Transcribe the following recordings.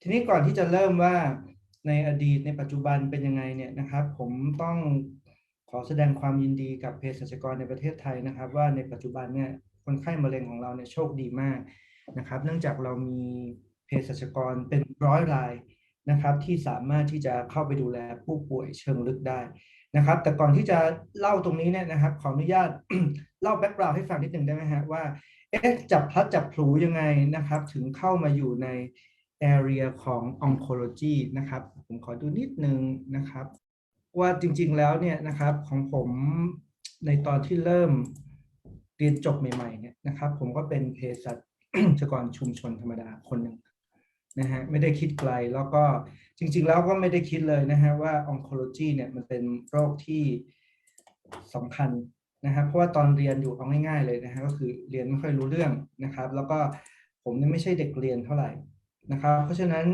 ทีนี้ก่อนที่จะเริ่มว่าในอดีตในปัจจุบันเป็นยังไงเนี่ยนะครับ ผมต้องขอแสดงความยินดีกับเภสัชกรในประเทศไทยนะครับ ว่าในปัจจุบันเนี่ยคนไข้มะเร็งของเราเนี่ยโชคดีมากนะครับ เนื่องจากเรามีเภสัชกรเป็นร้อยรายนะครับ ที่สามารถที่จะเข้าไปดูแลผู้ป่วยเชิงลึกได้นะครับ แต่ก่อนที่จะเล่าตรงนี้เนี่ยนะครับ ขออนุญาตเล่าแบ็กกราวด์ให้ฟังนิดหนึ่งได้ไหมฮะว่าเอ๊ะจับพลัดจับพลูยังไงนะครับ ถึงเข้ามาอยู่ใน area ของ oncology นะครับ ผมขอดูนิดนึงนะครับ ว่าจริงๆแล้วเนี่ยนะครับของผมในตอนที่เริ่มเรียนจบใหม่ๆเนี่ยนะครับ ผมก็เป็นเภสัชกรชุมชนธรรมดาคนหนึ่งนะฮะไม่ได้คิดไกลแล้วก็จริง ๆ แล้วก็ไม่ได้คิดเลยนะฮะว่า oncology เนี่ยมันเป็นโรคที่สำคัญนะครับเพราะว่าตอนเรียนอยู่เอาง่ายๆเลยนะฮะก็คือเรียนไม่ค่อยรู้เรื่องนะครับ แล้วก็ผมเนี่ยไม่ใช่เด็กเรียนเท่าไหร่ นะครับ เพราะฉะนั้น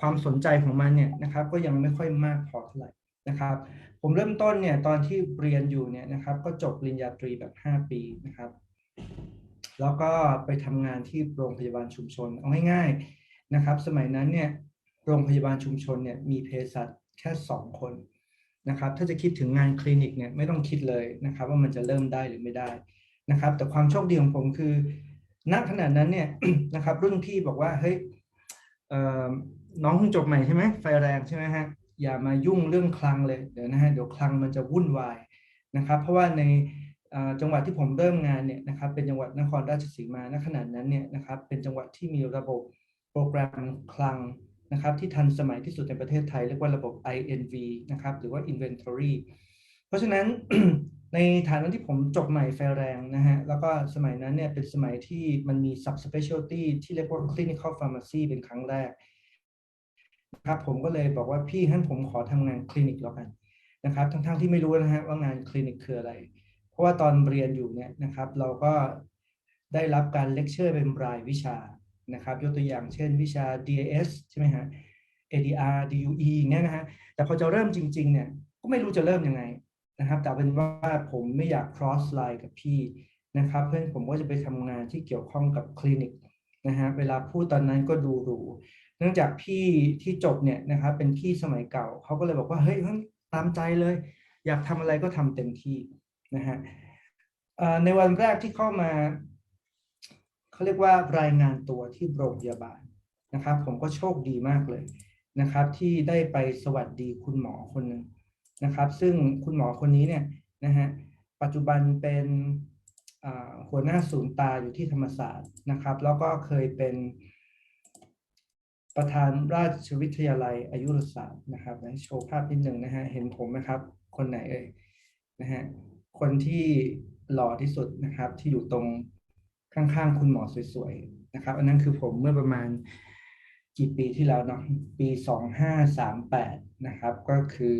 ความสนใจของมันเนี่ยนะครับ ก็ยังไม่ค่อยมากพอเท่าไหร่นะครับ ผมเริ่มต้นเนี่ยตอนที่เรียนอยู่เนี่ยนะครับ ก็จบปริญญาตรีแบบ 5 ปีนะครับ แล้วก็ไปทำงานที่โรงพยาบาลชุมชนเอาง่ายๆนะครับ สมัยนั้นเนี่ยโรงพยาบาลชุมชนเนี่ยมีเภสัชแค่ 2 คนนะครับ ถ้าจะคิดถึงงานคลินิกเนี่ยไม่ต้องคิดเลยนะครับ ว่ามันจะเริ่มได้หรือไม่ได้นะครับ แต่ความโชคดีของผมคือ ณขณะนั้นเนี่ยนะครับ รุ่นพี่บอกว่าเฮ้ยน้องเพิ่งจบใหม่ใช่ไหมไฟแรงใช่ไหมฮะอย่ามายุ่งเรื่องคลังเลยเดี๋ยวนะฮะเดี๋ยวคลังมันจะวุ่นวายนะครับ เพราะว่าในจังหวัดที่ผมเริ่มงานเนี่ยนะครับเป็นจังหวัดนครราชสีมาณขณะนั้นเนี่ยนะครับเป็นจังหวัดที่มีระบบโปรแกรมคลังนะครับที่ทันสมัยที่สุดในประเทศไทย เรียกว่าระบบ INV นะครับหรือว่า Inventory เพราะฉะนั้น ในฐานะที่ผมจบใหม่ไฟแรงนะฮะ แล้วก็สมัยนั้นเนี่ยเป็นสมัยที่มันมี subspecialty ที่เรียกว่า clinical pharmacy เป็นครั้งแรกนะครับผมก็เลยบอกว่าพี่ท่านผมขอทำงานคลินิกแล้วกันนะครับ ทั้งๆทที่ไม่รู้นะฮะว่างานคลินิกคืออะไร เพราะว่าตอนเรียนอยู่เนี่ยนะครับ เราก็ได้รับการเลคเชอร์เป็นรายวิชานะครับ ยกตัวอย่างเช่นวิชา DAS ใช่ไหมฮะ ADR DUE อย่างเงี้ยนะฮะแต่พอจะเริ่มจริงๆเนี่ยก็ไม่รู้จะเริ่มยังไง นะครับ แต่เป็นว่าผมไม่อยาก cross line กับพี่นะครับ เพื่อนผมก็จะไปทำงานที่เกี่ยวข้องกับคลินิกนะฮะเวลาพูดตอนนั้นก็ดูหรูเนื่องจากพี่ที่จบเนี่ยนะครับเป็นพี่สมัยเก่าเขาก็เลยบอกว่าเฮ้ยตามใจเลย อยากทำอะไรก็ทำเต็มที่นะฮะในวันแรกที่เข้ามาเขาเรียกว่ารายงานตัวที่โรงพยาบาลนะครับ ผมก็โชคดีมากเลยนะครับ ที่ได้ไปสวัสดีคุณหมอคนหนึ่ง นะครับ ซึ่งคุณหมอคนนี้เนี่ยนะฮะปัจจุบันเป็นหัวหน้าศูนย์ตาอยู่ที่ธรรมศาสตร์นะครับ แล้วก็เคยเป็นประธานราชวิทยาลัยอายุรศาสตร์นะครับนะโชว์ภาพนิดหนึ่งนะฮะเห็นผมไหมครับ คนไหนเอ่ยนะฮะคนที่หล่อที่สุดนะครับที่อยู่ตรงข้างๆ คุณหมอสวยๆนะครับ อันนั้นคือผมเมื่อประมาณ กี่ปีที่แล้วเนาะปี2538นะครับ ก็คือ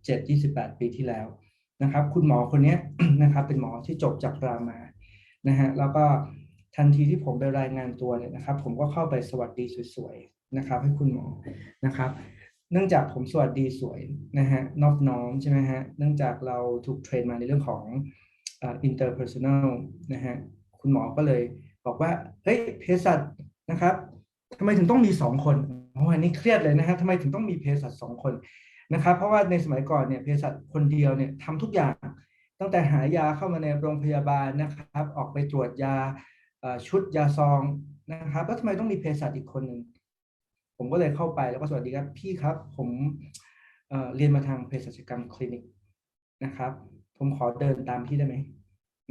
27-28ปีที่แล้วนะครับ คุณหมอคนนี้นะครับเป็นหมอที่จบจากรามานะฮะแล้วก็ทันทีที่ผมไปรายงานตัวเนี่ยนะครับ ผมก็เข้าไปสวัสดีสวยๆนะครับ ให้คุณหมอนะครับ เนื่องจากผมสวัสดีสวยนะฮะนอบน้อมใช่ไหมฮะเนื่องจากเราถูกเทรนมาในเรื่องของ interpersonal นะฮะคุณหมอก็เลยบอกว่าเฮ้ยเภสัชนะครับ ทำไมถึงต้องมีสองคนโอ้อันนี้เครียดเลยนะฮะทำไมถึงต้องมีเภสัชสองคนนะครับเพราะว่าในสมัยก่อนเนี่ยเภสัชคนเดียวเนี่ยทำทุกอย่าง ตั้งแต่หายาเข้ามาในโรงพยาบาลนะครับ ออกไปตรวจยาชุดยาซองนะครับแล้วทำไมต้องมีเภสัชอีกคนหนึ่งผมก็เลยเข้าไปแล้วก็สวัสดีครับพี่ครับ ผมเเรียนมาทางเภสัชกรรมคลินิกนะครับ ผมขอเดินตามพี่ได้ไหม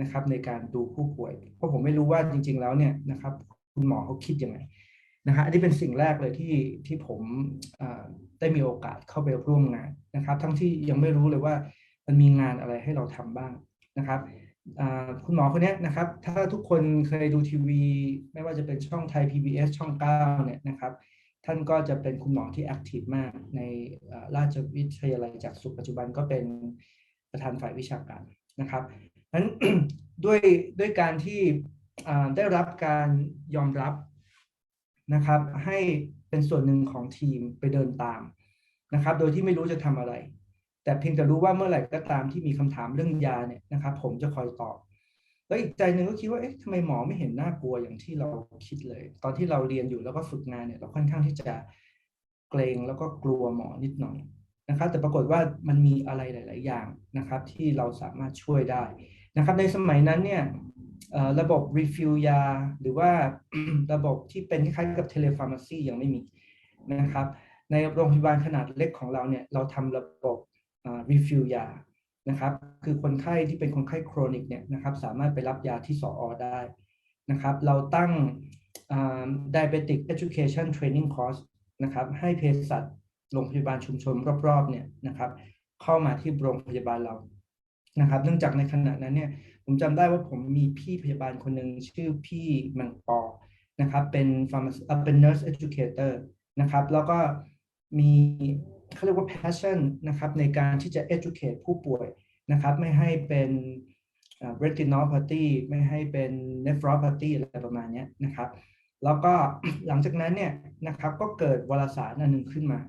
นะครับ ในการดูผู้ป่วย เพราะผมไม่รู้ว่าจริง ๆ แล้วเนี่ยนะครับ คุณหมอเขาคิดยังไง นะฮะอันนี้เป็นสิ่งแรกเลยที่ที่ผมได้มีโอกาสเข้าไปร่วมงานนะครับ ทั้งที่ยังไม่รู้เลยว่ามันมีงานอะไรให้เราทำบ้างนะครับคุณหมอคนนี้นะครับ ถ้าทุกคนเคยดูทีวี ไม่ว่าจะเป็นช่องไทย PBS ช่อง 9 เนี่ยนะครับ ท่านก็จะเป็นคุณหมอที่แอคทีฟมากในราชวิทยาลัยจากสุปัจจุบันก็เป็นประธานฝ่ายวิชาการนะครับนั้นด้วยด้วยการที่ได้รับการยอมรับ นะครับ ให้เป็นส่วนหนึ่งของทีมไปเดินตามนะครับ โดยที่ไม่รู้จะทำอะไร แต่เพียงแต่รู้ว่าเมื่อไหร่ก็ตามที่มีคำถามเรื่องยาเนี่ยนะครับ ผมจะคอยตอบแล้วอีกใจหนึ่งก็คิดว่าเอ๊ะทำไมหมอไม่เห็นน่ากลัวอย่างที่เราคิดเลย ตอนที่เราเรียนอยู่แล้วก็ฝึกงานเนี่ยเราค่อนข้างที่จะเกรงแล้วก็กลัวหมอนิดหน่อยนะครับ แต่ปรากฏว่ามันมีอะไรหลาย ๆ อย่างนะครับ ที่เราสามารถช่วยได้นะครับ ในสมัยนั้นเนี่ย ระบบ refill ยา หรือว่าระบบที่เป็นคล้ายๆกับ telepharmacy ยังไม่มีนะครับ ในโรงพยาบาลขนาดเล็กของเราเนี่ยเราทำระบบอ่า refill ยานะครับคือคนไข้ที่เป็นคนไข้โครนิกเนี่ยนะครับสามารถไปรับยาที่สออได้นะครับเราตั้ง diabetic education training course นะครับให้เภสัชโรงพยาบาลชุมชนรอบๆเนี่ยนะครับเข้ามาที่โรงพยาบาลเรา นะครับ เนื่องจากในขณะนั้นเนี่ยผมจำได้ว่าผมมีพี่พยาบาลคนหนึ่งชื่อพี่มังปอนะครับเป็น pharmacy เอ่อเป็น nurse educator นะครับแล้วก็มีเขาเรียกว่า passion นะครับในการที่จะ educate ผู้ป่วยนะครับไม่ให้เป็น retinopathy ไม่ให้เป็น nephropathy อะไรประมาณนี้นะครับ แล้วก็หลังจากนั้นเนี่ยนะครับก็เกิดวารสารอันหนึ่งขึ้นมา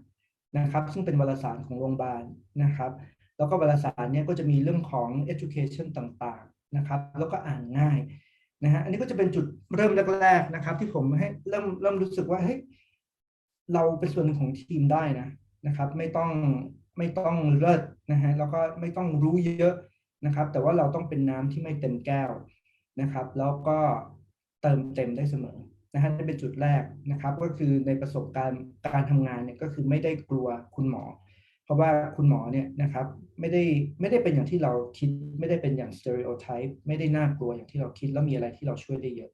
นะครับ ซึ่งเป็นวารสารของโรงพยาบาลนะครับ แล้วก็วารสารเนี่ยก็จะมีเรื่องของ education ต่างๆนะครับ แล้วก็อ่านง่ายนะฮะอันนี้ก็จะเป็นจุดเริ่มแรกๆนะครับ ที่ผมให้เริ่มเริ่มรู้สึกว่าเฮ้ยเราเป็นส่วนหนึ่งของทีมได้นะนะครับ ไม่ต้องไม่ต้องเลิศนะฮะแล้วก็ไม่ต้องรู้เยอะนะครับ แต่ว่าเราต้องเป็นน้ำที่ไม่เต็มแก้วนะครับ แล้วก็เติมเต็มได้เสมอนะฮะนี่เป็นจุดแรกนะครับ ก็คือในประสบการณ์การทำงานเนี่ยก็คือไม่ได้กลัวคุณหมอ เพราะว่าคุณหมอเนี่ยนะครับไม่ได้ไม่ได้เป็นอย่างที่เราคิด ไม่ได้เป็นอย่างสเตอริโอไทป์ไม่ได้น่ากลัวอย่างที่เราคิดแล้วมีอะไรที่เราช่วยได้เยอะ